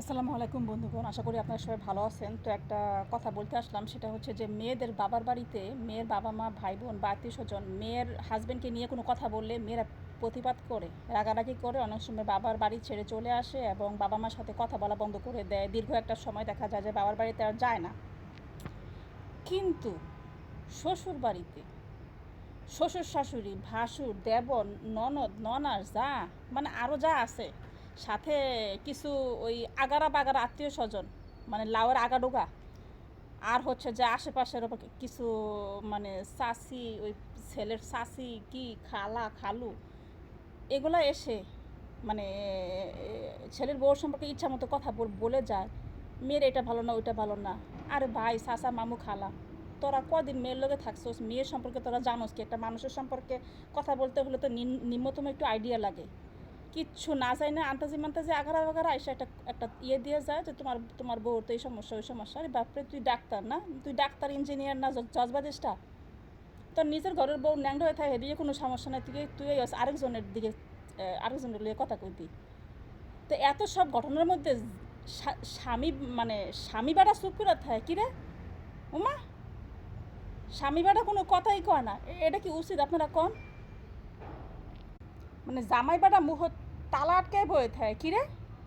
আসসালামু আলাইকুম বন্ধুগণ, আশা করি আপনারা সবাই ভালো আছেন। তো একটা কথা বলতে আসলাম, সেটা হচ্ছে যে মেয়েদের বাবার বাড়িতে মেয়ের বাবা মা ভাই বোন বা আত্মীয় স্বজন মেয়ের হাজব্যান্ডকে নিয়ে কোনো কথা বললে মেয়েরা প্রতিবাদ করে, রাগারাগি করে। অনেক সময় বাবার বাড়ি ছেড়ে চলে আসে এবং বাবা মার সাথে কথা বলা বন্ধ করে দেয়। দীর্ঘ একটা সময় দেখা যায় যে বাবার বাড়িতে আর যায় না। কিন্তু শ্বশুর বাড়িতে শ্বশুর শাশুড়ি, ভাসুর, দেবর, ননদ, ননার যা মানে আরও যা আছে সাথে কিছু ওই আগারা বাগারা আত্মীয় স্বজন মানে লাউয়ের আগাডোগা, আর হচ্ছে যে আশেপাশের ওপর কিছু মানে চাষি ওই ছেলের চাষি কি, খালা, খালু, এগুলো এসে মানে ছেলের বউর সম্পর্কে ইচ্ছা মতো কথা বল- যায়, মেয়ের এটা ভালো না, ওইটা ভালো না। আরে ভাই চাচা মামু, খালা, তোরা কদিন মেয়ের লোকে থাকছোস? মেয়ের সম্পর্কে তোরা জানোস কি? একটা মানুষের সম্পর্কে কথা বলতে হলে তো নিম্নতম একটু আইডিয়া লাগে। কিচ্ছু না যায় না আন্তাজি মান্তাজি আগারা আগারা এসে একটা একটা ইয়ে দিয়ে যায় যে তোমার তোমার বউর তো এই সমস্যা, ওই সমস্যা। আরে বাপরে, তুই ডাক্তার না? তুই ডাক্তার, ইঞ্জিনিয়ার না, জ- জজবাদিসটা? তোর নিজের ঘরের বউ ন্যাংড হয়ে থাকে, এদিকে কোনো সমস্যা নাই, তুই তুই আরেকজনের দিকে আরেকজনের লিয়ে কথা কইতি তো এত সব ঘটনার মধ্যে স্বামী মানে স্বামী বেটা চুপ করে থাকে কী রে উমা! স্বামী বেটা কোনো কথাই কয় না। এটা কি উচিত আপনারা কন? মানে জামাই বেটা মুখ তালা আটকায় বয়ে থাকে। কিরে